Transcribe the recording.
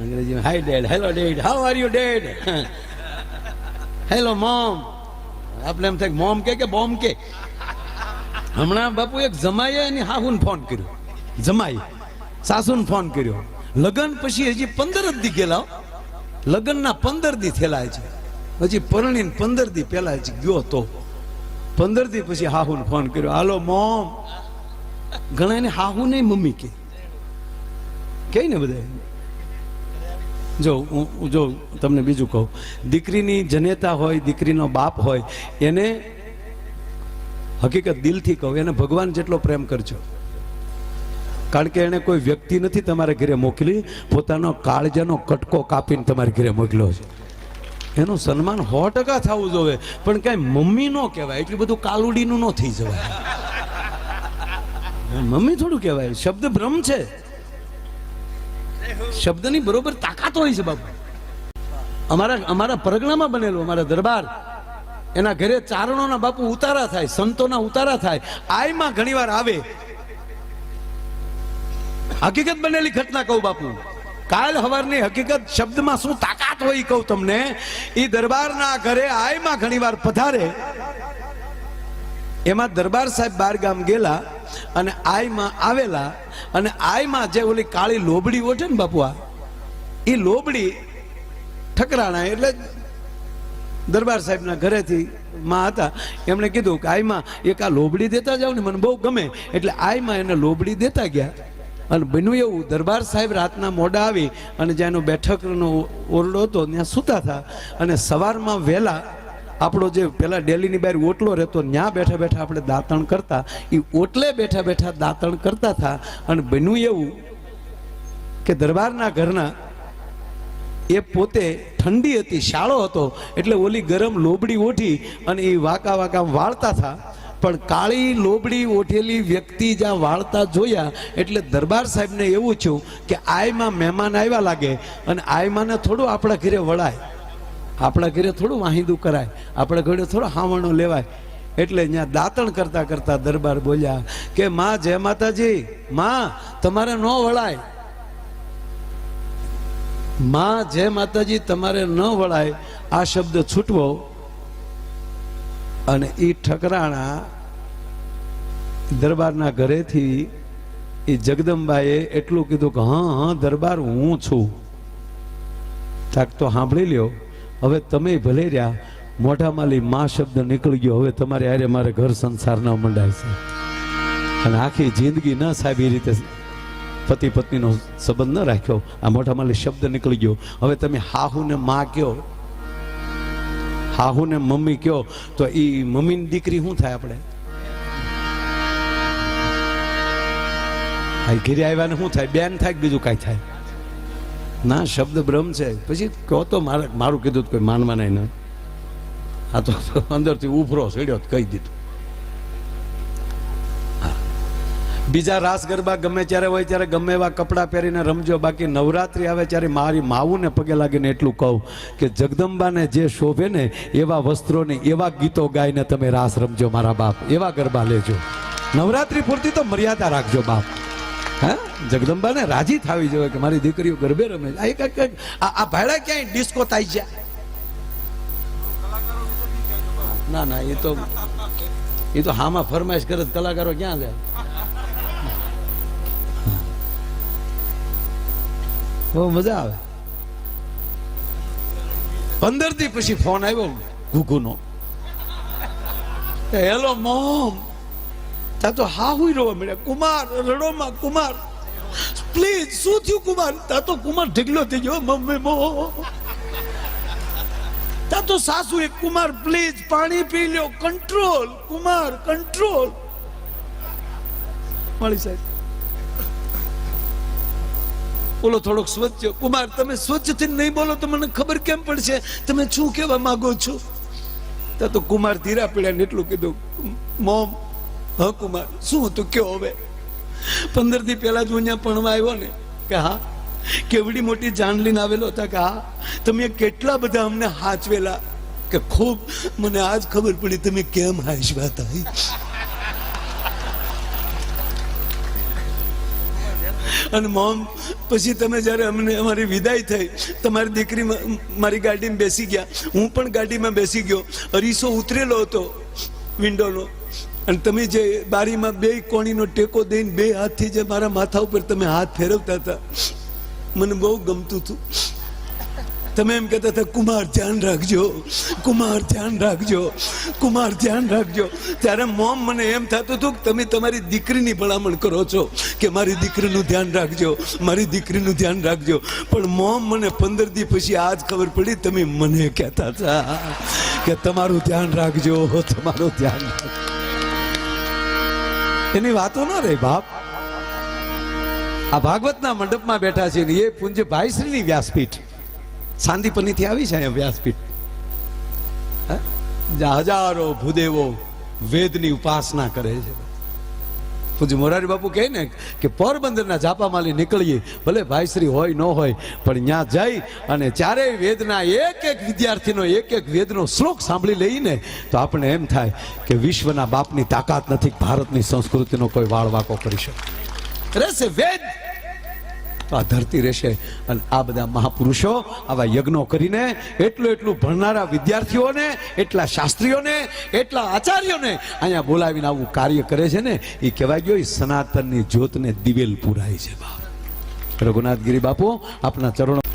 અંગ્રેજીમાં hi dad hello dad how are you dad hello mom આપણે એમ થાય મોમ કે કે બોમ કે? હમણાં બાપુ એક જમાઈએ એની હાહુને ફોન કર્યો. જમાઈ સાસુને ફોન કર્યો. લગ્ન પછી હજી પંદર જ દી ગયેલા. લગ્નના પંદર દી થયેલા છે. હજી પરણીને પંદર દી પહેલા જ ગયો તો પંદર દી પછી હાહુને ફોન કર્યો. હાલો મોમ ઘણા એને હાહુ નહીં મમ્મી કે. ને બધા જો, હું, જો તમને બીજું કહું. દીકરીની જનેતા હોય, દીકરીનો બાપ હોય, એને હકીકત દિલથી કહું, એને ભગવાન જેટલો પ્રેમ કરજો. કારણ કે એને કોઈ વ્યક્તિ નથી તમારા ઘરે મોકલી, પોતાનો કાળજાનો કટકો કાપીને તમારા ઘરે મોકલ્યો છે. એનું સન્માન સો ટકા થવું જોવે પણ કાંઈ મમ્મી નો કહેવાય, એટલું બધું કાલુડીનું ન થઈ જવાય. મમ્મી થોડું કહેવાય, શબ્દ ભ્રમ છે. શબ્દની બરોબર તાકાત હોય છે બાપુ. અમારા અમારા પરગણામાં બનેલું, અમારા દરબાર. એના ઘરે ચારણોના બાપુ ઉતારા થાય, સંતોના ઉતારા થાય. આયમાં ઘણીવાર આવે. હકીકત બનેલી ઘટના કહું બાપુ. કાલ હવારની હકીકત શબ્દમાં શું તાકાત હોય કહું તમને. એ દરબારના ઘરે આયમાં ઘણીવાર પધારે. એમાં દરબાર સાહેબ બાર ગામ ગયેલા. અને આઈમાં આવેલા, અને આઈમાં જે ઓલી કાળી લોબડી ઓઠે ને બાપુ આ એ લોબડી ઠકરાણા એટલે દરબાર સાહેબના ઘરેથી માં હતા. એમણે કીધું કે આઈમાં એક આ લોબડી દેતા જાવ ને મને બહુ ગમે, એટલે આઈમાં એને લોબડી દેતા ગયા. અને બન્યું એવું, દરબાર સાહેબ રાતના મોડા આવી અને જ્યાં એનો બેઠકનો ઓરડો હતો, ત્યાં સૂતા હતા. અને સવારમાં વહેલા આપણો જે પેલા ડેલીની બહાર ઓટલો રહેતો ત્યાં બેઠા બેઠા આપણે દાંતણ કરતા એ ઓટલે બેઠા બેઠા દાંતણ કરતા હતા. અને બન્યું એવું કે દરબારના ઘરના એ પોતે ઠંડી હતી, શાળો હતો, એટલે ઓલી ગરમ લોબડી ઓઠી અને એ વાકા વાકા વાળતા હતા. પણ કાળી લોબડી ઓઠેલી વ્યક્તિ જ્યાં વાળતા જોયા, એટલે દરબાર સાહેબને એવું થયું કે આયમાં મહેમાન આવ્યા લાગે અને આયમાને થોડું આપણા ઘરે વળાય. આપણા ઘરે થોડું વાહિંદું કરાય, આપણા ઘરે થોડું હાવણો લેવાય. એટલે ત્યાં દાંતણ કરતા કરતા દરબાર બોલ્યા કે, માં, જય માતાજી, માં, તમારે ન વળાય. માં, જય માતાજી, તમારે ન વળાય. આ શબ્દ છૂટવો અને એ ઠકરાણા દરબારના ઘરેથી એ જગદંબાએ એટલું કીધું કે, હા હા, દરબાર હું છું. તાક તો સાંભળી લ્યો. હવે તમે ભલે રહ્યા, મોઢામાંથી મા શબ્દ નીકળી ગયો, હવે તમારે આરે મારે ઘર સંસાર ન મંડાય છે. અને આખી જિંદગી ન સાહેબ એ રીતે પતિ પત્નીનો સંબંધ ન રાખ્યો, આ મોઢામાંથી શબ્દ નીકળી ગયો. હવે તમે હાહુને મા કયો, હાહુને મમ્મી કયો, તો એ મમ્મીની દીકરી શું થાય આપણે? ઘેરે આવ્યા ને શું થાય? બેન થાય બીજું કાંઈ થાય? ના, શબ્દ બ્રહ્મ છે. પછી કહો તો મારે, મારું કીધું કોઈ માનવા નહીં ને. આ તો અંદરથી ઉભરો, સડ્યો, કહી દીધું. બીજા રાસ ગરબા ગમે ત્યારે હોય, ત્યારે ગમે એવા કપડાં પહેરીને રમજો. બાકી નવરાત્રી આવે ત્યારે મારી માવુને પગે લાગીને એટલું કહું કે જગદંબાને જે શોભે ને એવા વસ્ત્રોને, એવા ગીતો ગાઈને તમે રાસ રમજો મારા બાપ. એવા ગરબા લેજો. નવરાત્રી પૂરતી તો મર્યાદા રાખજો બાપ. હા? જગદંબાને રાજી થવી જોઈએ કે મારી દીકરીઓ ગરબે રમે આ એક- આ ભાડા ક્યાંય ડિસ્કો થાય છે? ના ના, એ તો એ તો હામાં ફરમાઈશ કરે કલાકારો ક્યાં જાય? બહુ મજા આવે. પંદર દી પછી ફોન આવ્યો ઘુઘુનો હેલો મોમ તા તો હા હુઈ રોવા મળ્યા. કુમાર, રડોમાં કુમાર. પ્લીઝ શું થયું કુમાર? તા તો કુમાર ઢીકલો થઈ ગયો, મમ્મી, મો. તા તો સાસુ એક કુમાર પ્લીઝ પાણી પી લ્યો. કંટ્રોલ કુમાર કંટ્રોલ મળી સાહેબ. બોલો, થોડોક સ્વચ્છ. કુમાર, તમે સ્વચ્છથી નહીં બોલો તો મને ખબર કેમ પડશે? તમે શું કહેવા માંગો છો? તા તો કુમાર ધીરા પીડ્યા એટલું કીધું મોમ હા કુમાર શું હતું કયો હવે? પંદરથી પહેલા જ હું અહીંયા ભણવા આવ્યો ને, કે હા, કેવડી મોટી જાન લઈને આવેલો હતા, કે હા, તમે કેટલા બધા અમને હાચવેલા, કે ખૂબ, મને આજ ખબર પડી તમે કેમ હાચવા હતા અને મોમ, પછી તમે જ્યારે અમને અમારી વિદાય થઈ, તમારી દીકરી મારી ગાડીમાં બેસી ગયા, હું પણ ગાડીમાં બેસી ગયો, અરીસો ઉતરેલો હતો વિન્ડોનો અને તમે જે બારીમાં બે કોણીનો ટેકો દઈને બે હાથથી જે મારા માથા ઉપર તમે હાથ ફેરવતા હતા, મને બહુ ગમતું હતું. તમે એમ કહેતા હતા, કુમાર, ધ્યાન રાખજો, કુમાર, ધ્યાન રાખજો, કુમાર, ધ્યાન રાખજો. ત્યારે મોમ મને એમ થતું હતું કે તમે તમારી દીકરીની ભલામણ કરો છો કે મારી દીકરીનું ધ્યાન રાખજો, મારી દીકરીનું ધ્યાન રાખજો. પણ મોમ મને પંદર દી પછી આજ ખબર પડી, તમે મને કહેતા હતા કે તમારું ધ્યાન રાખજો તમારું ધ્યાન રાખજો. એની વાતો ન રહી બાપ. આ ભાગવતના મંડપમાં બેઠા છે એ પૂંજ્ય ભાઈશ્રીની વ્યાસપીઠ. સાંદીપનીથી આવી છે અહીંયા વ્યાસપીઠ. હજારો ભૂદેવો વેદની ઉપાસના કરે છે. પૂજ્ય મોરારી બાપુ કહે ને કે પોરબંદરના ઝાપામાલી નીકળીએ. ભલે ભાઈશ્રી હોય, ન હોય, પણ ત્યાં જઈ અને ચારેય વેદના એક એક વિદ્યાર્થીનો એક એક વેદનો શ્લોક સાંભળી લઈને તો આપણે એમ થાય કે વિશ્વના બાપની તાકાત નથી ભારતની સંસ્કૃતિનો કોઈ વાળ વાંકો કરી શકે. રહેશે વેદ આ ધરતી રહેશે અને આ બધા મહાપુરુષો આવા યજ્ઞો કરીને એટલું એટલું ભણનારા વિદ્યાર્થીઓને, એટલા શાસ્ત્રીઓને, એટલા આચાર્યોને અહીંયા બોલાવીને આવું કાર્ય કરે છે ને, એ કહેવાય ગયો એ સનાતનની જ્યોતને દિવેલ પુરાય છે બાપ. રઘુનાથગીરી બાપુ, આપના ચરણો